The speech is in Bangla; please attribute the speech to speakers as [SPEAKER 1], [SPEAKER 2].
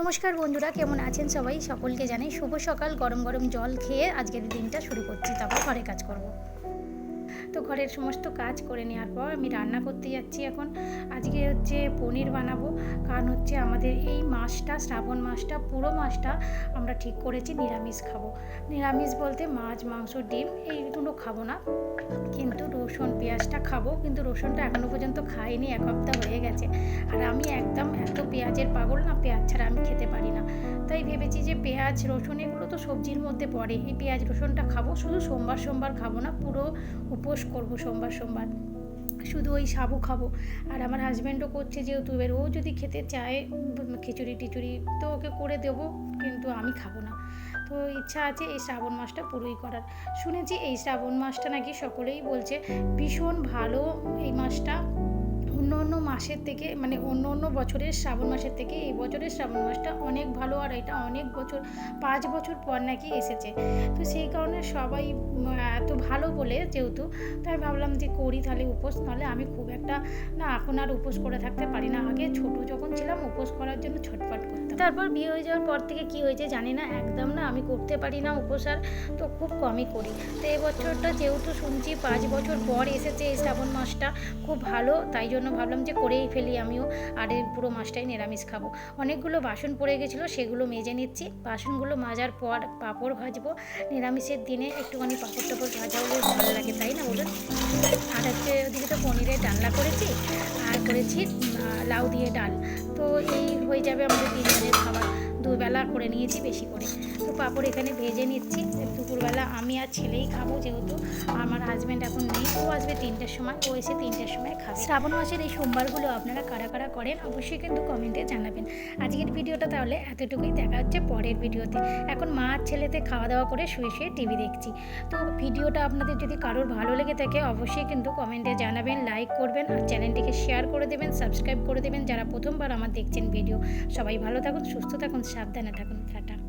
[SPEAKER 1] নমস্কার বন্ধুরা, কেমন আছেন সবাই? সকলকে জানাই শুভ সকাল, গরম গরম জল খেয়ে আজকের দিনটা শুরু করছি, তারপর ঘরে কাজ করব। তো ঘরের সমস্ত কাজ করে নেওয়ার পর আমি রান্না করতে যাচ্ছি এখন। আজকে হচ্ছে পনির বানাবো, কারণ হচ্ছে আমাদের এই মাসটা শ্রাবণ মাসটা পুরো মাসটা আমরা ঠিক করেছি, নিরামিষ খাব। নিরামিষ বলতে মাছ, মাংস, ডিম এইগুলো খাব না। কিন্তু রসুন, পেঁয়াজটা খাব, কিন্তু রসুনটা এখনও পর্যন্ত খাইনি, এক হপ্তাহ হয়ে গেছে। আর আমি একদম এত পেঁয়াজের পাগল না, পেঁয়াজ ছাড়া তাই ভেবেছি যে পেঁয়াজ, রসুন এগুলো তো সবজির মধ্যে পড়ে। এই পেঁয়াজ, রসুনটা খাব, শুধু সোমবার সোমবার খাব না, পুরো উপোস করব সোমবার সোমবার। শুধু ওই সাবু খাব। আর আমার হাজব্যান্ডও করছে যেহেতু, এবার ও যদি খেতে চায়, খিচুড়ি, টিচুড়ি, তো ওকে করে দেবো, কিন্তু আমি খাব না। তো ইচ্ছা আছে এই শ্রাবণ মাসটা পুরোই করার। শুনেছি এই শ্রাবণ মাসটা নাকি সকলেই বলছে ভীষণ ভালো এই মাসটা। মাসের থেকে মানে অন্য অন্য বছরের শ্রাবণ মাসের থেকে এই বছরের শ্রাবণ মাসটা অনেক ভালো আর এটা অনেক বছর, পাঁচ বছর পর নাকি এসেছে। তো সেই কারণে সবাই এত ভালো বলে যেহেতু তাই ভাবলাম যে করি তাহলে উপোস, নাহলে আমি খুব একটা, না এখন আর উপোস করে থাকতে পারি না। আগে ছোটো যখন ছিলাম উপোস করার জন্য ছটফট করতাম। তারপর বিয়ে হয়ে যাওয়ার পর থেকে কি হয়েছে জানি না, একদম না, আমি করতে পারি না উপোস আর, তো খুব কমই করি। তো এই বছরটা যেহেতু শুনছি পাঁচ বছর পর এসেছে এই শ্রাবণ মাসটা, খুব ভালো, তাই জন্য ভাবলাম যে করেই ফেলি আমিও, আর এই পুরো মাসটাই নিরামিষ খাব। অনেকগুলো বাসন পড়ে গেছিল, সেগুলো মেজে নিচ্ছি। বাসনগুলো মাজার পর পাঁপড় ভাজবো, নিরামিষের দিনে একটুখানি পাঁপড় টাপড় ভাজা হলে ভালো লাগে, তাই না বলুন? আর হচ্ছে ওদিকে তো পনিরের ডালনা করেছি, আর করেছি লাউ দিয়ে ডাল। তো এই হয়ে যাবে আমাদের বিরিয়ানির খাবার। দুবেলা করে নিয়েছি বেশি করে। তো পাঁপড় এখানে ভেজে নিচ্ছি। দুপুরবেলা আমি আর ছেলেই খাব যেহেতু। আমার হাজব্যান্ড এখন নেই। ও আসবে তিনটের সময়। ও এসে তিনটের সময় খাবে। শ্রাবণ মাসের এই সোমবারগুলো আপনারা কারা কারা করেন অবশ্যই কিন্তু কমেন্টে জানাবেন। আজকের ভিডিওটা তাহলে এতটুকুই। দেখা হচ্ছে পরের ভিডিওতে। এখন মা আর ছেলেতে খাওয়া দাওয়া করে শুয়ে শুয়ে টিভি দেখছি। তো ভিডিওটা আপনাদের যদি কারোর ভালো লেগে থাকে অবশ্যই কিন্তু কমেন্টে জানাবেন লাইক করবেন আর চ্যানেলটিকে শেয়ার করে দেবেন সাবস্ক্রাইব করে দেবেন। যারা প্রথমবার আমার দেখছেন ভিডিও সবাই ভালো থাকুন, সুস্থ থাকুন। সাবধানে থাকুন টাটা।